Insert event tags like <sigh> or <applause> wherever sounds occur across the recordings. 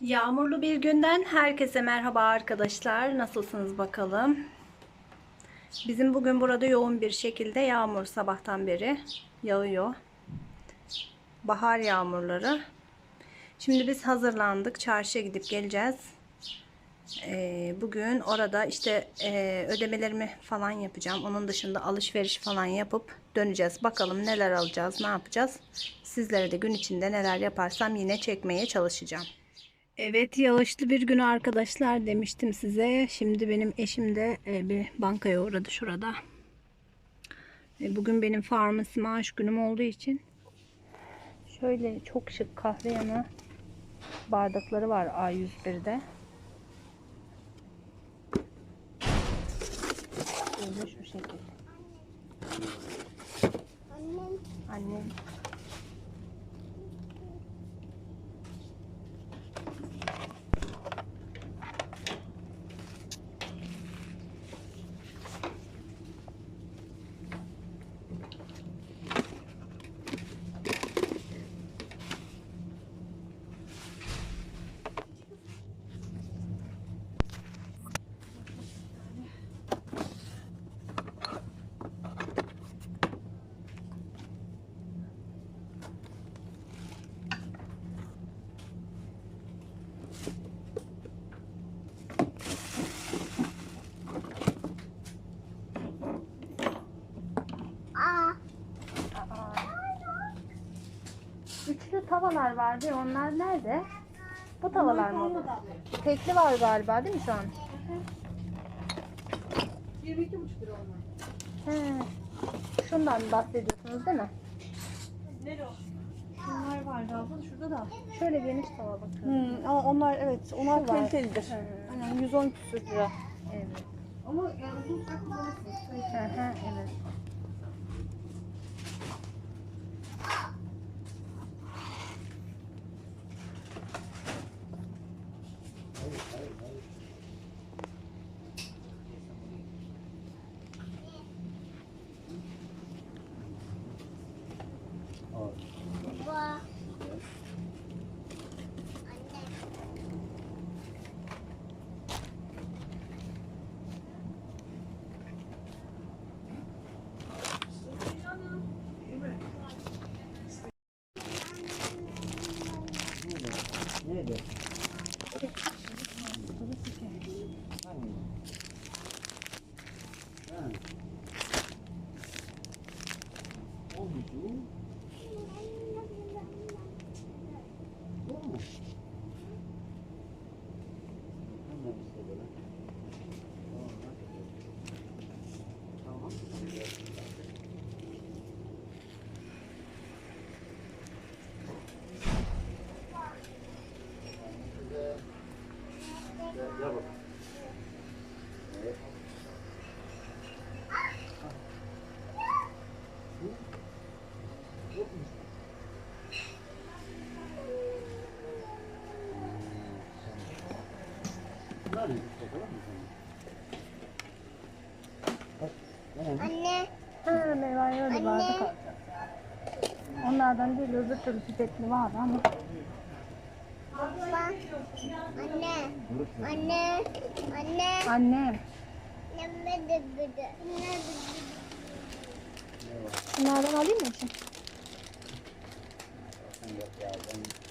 Yağmurlu bir günden herkese merhaba arkadaşlar. Nasılsınız bakalım? Bizim bugün burada yoğun bir şekilde yağmur sabahtan beri yağıyor. Bahar yağmurları. Şimdi biz hazırlandık. Çarşıya gidip geleceğiz. Ee, bugün orada işte e, ödemelerimi falan yapacağım. Onun dışında alışveriş falan yapıp döneceğiz. Bakalım neler alacağız, ne yapacağız. Sizlere de gün içinde neler yaparsam yine çekmeye çalışacağım. Evet yağışlı bir gün arkadaşlar demiştim size. Şimdi benim eşim de e, bir bankaya uğradı şurada. E, Bugün benim farmasi maaş günüm olduğu için şöyle çok şık kahve yanı bardakları var A101'de. Böyle şu şekilde. Annem. Üçlü tavalar vardı. Onlar nerede? Bu tavalar mı? Tekli var galiba değil mi şu an? 22,5 lira onlar. He. Şundan bahsediyorsunuz değil mi? Nere o? Şunlar vardı abla şurada da. Şöyle geniş tava bakın. Hmm, ama onlar evet onlar Şu var. kalitelidir. Hı hı. Aynen 110 küsür lira. Evet. Ama yani uzun süre kullanırsınız. Hı hı, evet. Nerede? Ha. Oldu. Bu mu? Hemen işte böyle. Tamam. Gel, gel bak. Evet. Bu? Yok mu? Bunlar ne? Bakalım mı sana? Bak, ne? Anne, Ha, meyve öyle Anne. bardak alacağız. Onlardan değil öbür türlü pipetli var ama. baba, anne, anne, anne, Annem. ne de gıdı, ne de Bunlardan alayım mı için? Yap ya, ben-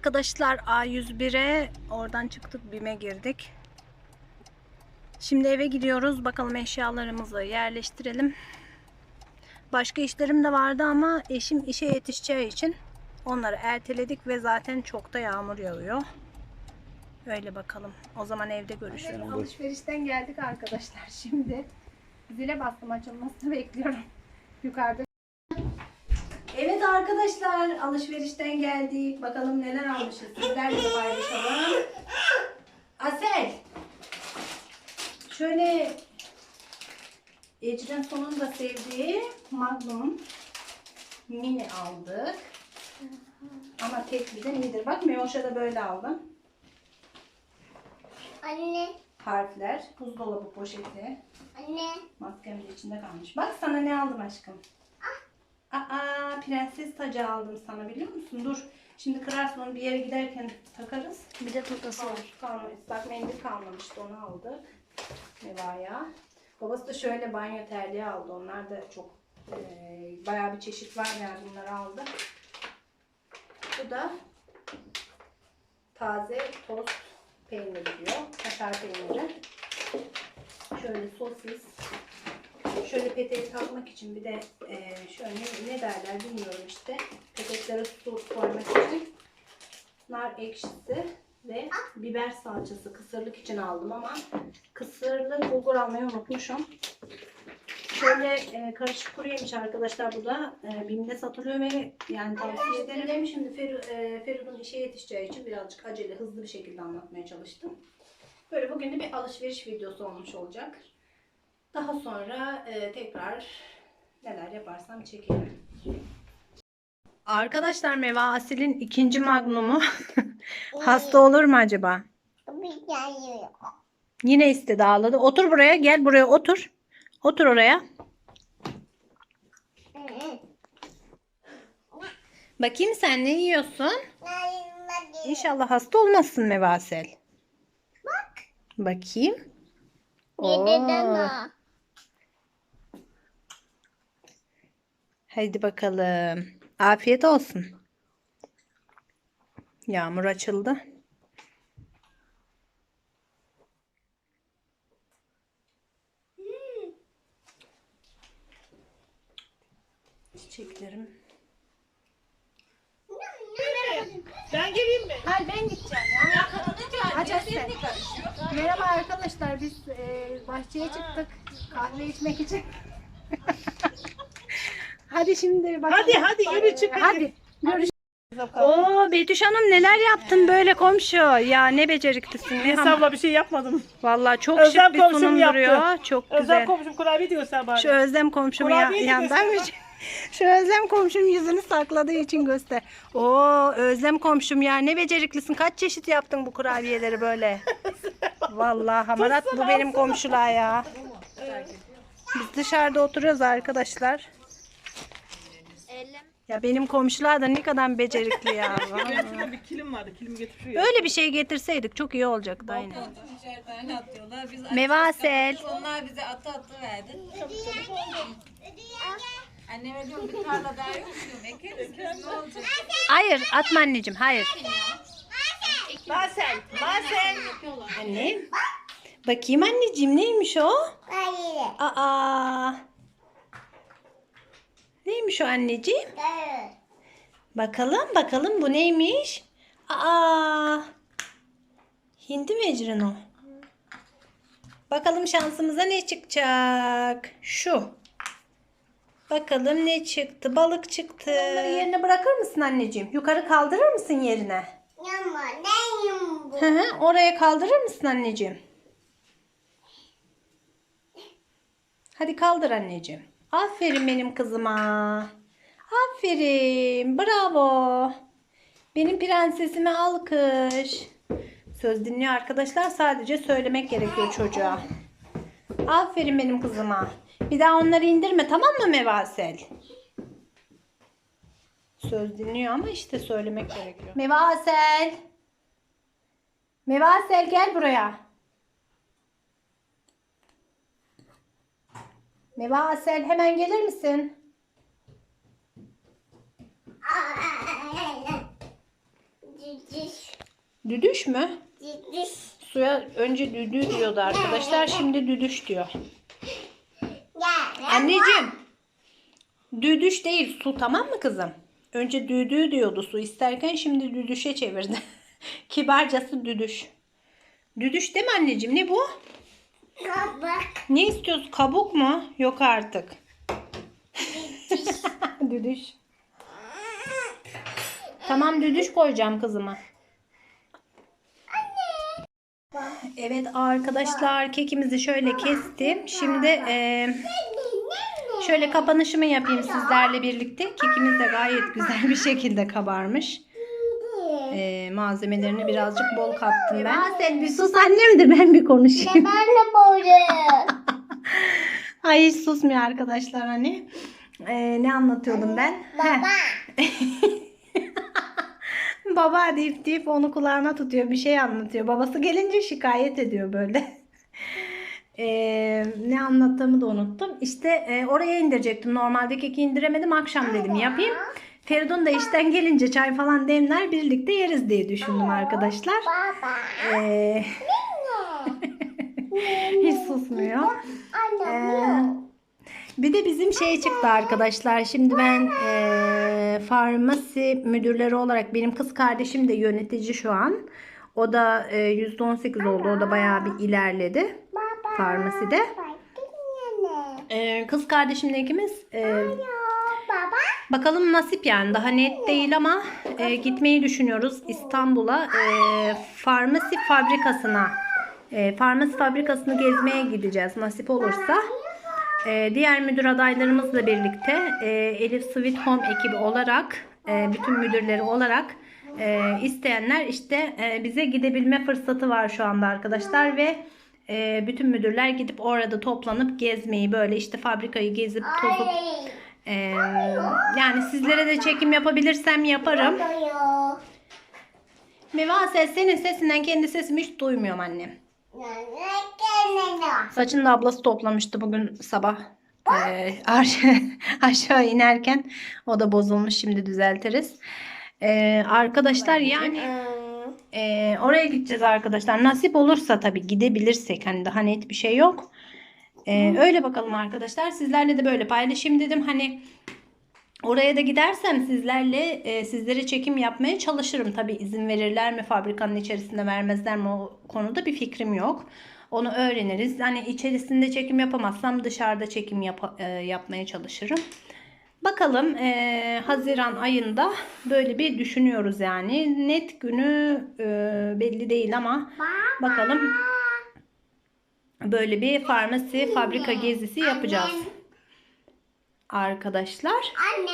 arkadaşlar A101'e oradan çıktık BİM'e girdik. Şimdi eve gidiyoruz. Bakalım eşyalarımızı yerleştirelim. Başka işlerim de vardı ama eşim işe yetişeceği için onları erteledik ve zaten çok da yağmur yağıyor. Öyle bakalım. O zaman evde görüşürüz. Alışverişten geldik arkadaşlar şimdi. Zile bastım açılmasını bekliyorum. Yukarıda. Arkadaşlar alışverişten geldik. Bakalım neler almışız. Sizlerle de paylaşalım. Asel. Şöyle Ecrin sonunda sevdiği Magnum mini aldık. Ama tek birden iyidir. Bak Meoş'a da böyle aldım. Anne, Harfler, buzdolabı poşeti. anne. Maskemin de içinde kalmış. Bak sana ne aldım aşkım. Aa, prenses tacı aldım sana biliyor musun? Dur. Şimdi kırarsın onu bir yere giderken takarız. Bir de tokası var. Kalmamış. Bak mendil kalmamıştı onu aldık. Neva'ya. Babası da şöyle banyo terliği aldı. Onlar da çok e, bayağı bir çeşit var yani bunları aldı. Bu da taze tost peyniri diyor. Kaşar peyniri. Şöyle sosis. Şöyle peteği takmak için bir de e, şöyle ne derler bilmiyorum işte. Peteklere su koymak için nar ekşisi ve biber salçası kısırlık için aldım ama kısırlı bulgur almayı unutmuşum. Şöyle e, karışık kuru yemiş arkadaşlar bu da e, BİM'de satılıyor ve yani tavsiye ederim. Şimdi Fer, e, Feridun işe yetişeceği için birazcık acele hızlı bir şekilde anlatmaya çalıştım. Böyle bugün de bir alışveriş videosu olmuş olacak. Daha sonra e, tekrar neler yaparsam çekerim. Arkadaşlar Meva Asil'in ikinci magnumu <laughs> <laughs> hasta olur mu acaba? Bir geliyor. Yine istedi ağladı. Otur buraya gel buraya otur. Otur oraya. Bakayım sen ne yiyorsun? İnşallah hasta olmazsın Mevasel. Bak. Bakayım. Oo. Hadi bakalım. Afiyet olsun. Yağmur açıldı. Çiçeklerim. Ben geleyim mi? Hayır ben gideceğim ya. Sen. Merhaba arkadaşlar biz e, bahçeye çıktık kahve içmek için. Hadi şimdi bakalım. Hadi hadi yürü çık hadi. Hadi. Görüşürüz. Oo Betüş Hanım neler yaptın böyle komşu? Ya ne beceriklisin. Ne ham- Hesapla bir şey yapmadım. Vallahi çok Özlem şık bir komşum sunum yaptı. duruyor. Çok Özel güzel. komşum kurabiye diyorsa bari. Şu Özlem komşumu ya, Kurabiye yandan mı? <laughs> Şu Özlem komşum yüzünü sakladığı için göster. Oo Özlem komşum ya ne beceriklisin. Kaç çeşit yaptın bu kurabiyeleri böyle? <laughs> Vallahi hamarat bu benim komşular ya. Biz dışarıda oturuyoruz arkadaşlar. Ya benim komşular da ne kadar becerikli ya. <laughs> Şurada bir kilim vardı. Kilimi getir şuraya. Böyle bir şey getirseydik çok iyi olacaktı aynen. İçeriden atıyorlar. Biz Mevasel. Onlar bize atı atı verdi. Anneme diyorum bir tarla daha yok diyorum. Ekeriz biz ne olacak? Hayır atma anneciğim hayır. Basel. Basel. Annem. Bakayım anneciğim neymiş o? Hayır. Aa. Neymiş o anneciğim? Bakalım bakalım bu neymiş? Aa. Hindi mi Ecrin o? Bakalım şansımıza ne çıkacak? Şu. Bakalım ne çıktı? Balık çıktı. Onları yerine bırakır mısın anneciğim? Yukarı kaldırır mısın yerine? Yama neyim bu? Hı hı, oraya kaldırır mısın anneciğim? Hadi kaldır anneciğim. Aferin benim kızıma. Aferin. Bravo. Benim prensesime alkış. Söz dinliyor arkadaşlar. Sadece söylemek gerekiyor çocuğa. Aferin benim kızıma. Bir daha onları indirme tamam mı Mevasel? Söz dinliyor ama işte söylemek gerekiyor. Mevasel. Mevasel gel buraya. Mevasel hemen gelir misin? Didiş. Düdüş mü? Didiş. Suya önce düdü diyordu arkadaşlar. Şimdi düdüş diyor. Anneciğim. Düdüş değil su tamam mı kızım? Önce düdü diyordu su isterken şimdi düdüşe çevirdi. <laughs> Kibarcası düdüş. Düdüş değil mi anneciğim? Ne bu? Kabak. Ne istiyorsun? Kabuk mu? Yok artık. düdüş. <laughs> Tamam düdüş koyacağım kızıma. Evet arkadaşlar kekimizi şöyle kestim. Şimdi eee, şöyle kapanışımı yapayım sizlerle birlikte. Kekimiz de gayet güzel bir şekilde kabarmış. Eee, malzemelerini birazcık bol kattım ben. sen bir sus annem de ben bir konuşayım. Ben de böyle. <laughs> Ay hiç susmuyor arkadaşlar hani. Ee, ne anlatıyordum ben? Heh. <laughs> Baba deyip deyip onu kulağına tutuyor bir şey anlatıyor. Babası gelince şikayet ediyor böyle. <laughs> Ee, ne anlattığımı da unuttum. İşte e, oraya indirecektim. Normalde keki indiremedim. Akşam dedim yapayım. Feridun da işten gelince çay falan demler birlikte yeriz diye düşündüm arkadaşlar. Ee, <laughs> hiç susmuyor. Ee, bir de bizim şey çıktı arkadaşlar. Şimdi ben e, farmasi müdürleri olarak benim kız kardeşim de yönetici şu an. O da e, %18 oldu. O da bayağı bir ilerledi. Farmaside. E, kız kardeşimle ikimiz e. Bakalım nasip yani. Daha net değil ama e, gitmeyi düşünüyoruz İstanbul'a. E, farmasi fabrikasına e, farmasi fabrikasını gezmeye gideceğiz nasip olursa. E, diğer müdür adaylarımızla birlikte e, Elif Sweet Home ekibi olarak e, bütün müdürleri olarak e, isteyenler işte e, bize gidebilme fırsatı var şu anda arkadaşlar ve e, bütün müdürler gidip orada toplanıp gezmeyi böyle işte fabrikayı gezip tozup ee, yani sizlere de çekim yapabilirsem yaparım. Doyuyor. Meva ses senin sesinden kendi sesimi hiç duymuyorum annem. Saçını da ablası toplamıştı bugün sabah. Ee, aşağı, <laughs> aşağı inerken o da bozulmuş şimdi düzeltiriz. Ee, arkadaşlar yani e, oraya gideceğiz arkadaşlar. Nasip olursa tabii gidebilirsek hani daha net bir şey yok. Ee, öyle bakalım arkadaşlar. Sizlerle de böyle paylaşayım dedim. Hani oraya da gidersem sizlerle e, sizlere çekim yapmaya çalışırım. Tabii izin verirler mi fabrikanın içerisinde vermezler mi o konuda bir fikrim yok. Onu öğreniriz. Hani içerisinde çekim yapamazsam dışarıda çekim yapa- e, yapmaya çalışırım. Bakalım e, Haziran ayında böyle bir düşünüyoruz yani. Net günü e, belli değil ama bakalım böyle bir farmasi fabrika gezisi yapacağız. Arkadaşlar Anne.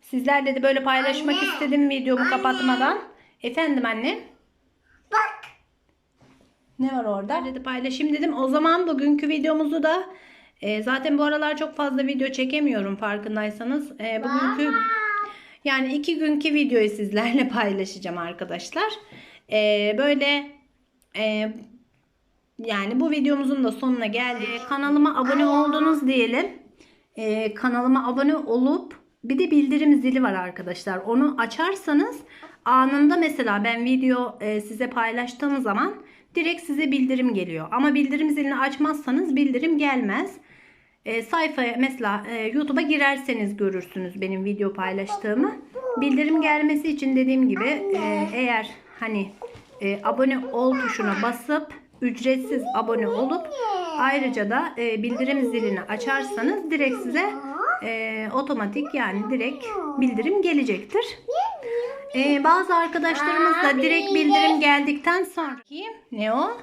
sizlerle de böyle paylaşmak istedim videomu kapatmadan. Efendim anne? Bak. Ne var orada? Dedi paylaşayım dedim. O zaman bugünkü videomuzu da e, zaten bu aralar çok fazla video çekemiyorum farkındaysanız. E, bugünkü yani iki günkü videoyu sizlerle <laughs> paylaşacağım arkadaşlar. E, böyle e, yani bu videomuzun da sonuna geldik. Kanalıma abone oldunuz diyelim. E, kanalıma abone olup bir de bildirim zili var arkadaşlar. Onu açarsanız anında mesela ben video e, size paylaştığım zaman direkt size bildirim geliyor. Ama bildirim zilini açmazsanız bildirim gelmez. E, sayfaya mesela e, YouTube'a girerseniz görürsünüz benim video paylaştığımı. Bildirim gelmesi için dediğim gibi e, eğer hani e, abone ol tuşuna basıp ücretsiz abone olup ayrıca da e, bildirim zilini açarsanız direkt size e, otomatik yani direkt bildirim gelecektir. E, bazı arkadaşlarımız da direkt bildirim geldikten sonra Bakayım, ne o?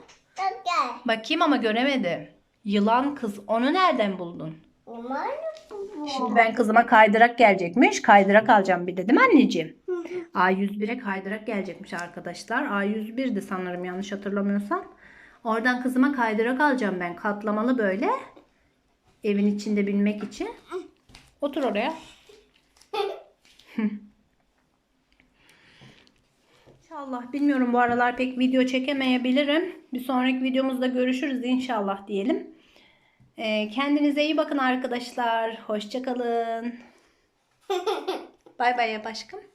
Bakayım ama göremedim. Yılan kız onu nereden buldun? Şimdi ben kızıma kaydırak gelecekmiş. Kaydırak alacağım bir dedim anneciğim. A101'e kaydırak gelecekmiş arkadaşlar. A101'di sanırım yanlış hatırlamıyorsam. Oradan kızıma kaydırak alacağım ben. Katlamalı böyle. Evin içinde binmek için. Otur oraya. İnşallah. Bilmiyorum bu aralar pek video çekemeyebilirim. Bir sonraki videomuzda görüşürüz inşallah diyelim. Ee, kendinize iyi bakın arkadaşlar. Hoşçakalın. <laughs> bay bay yap aşkım.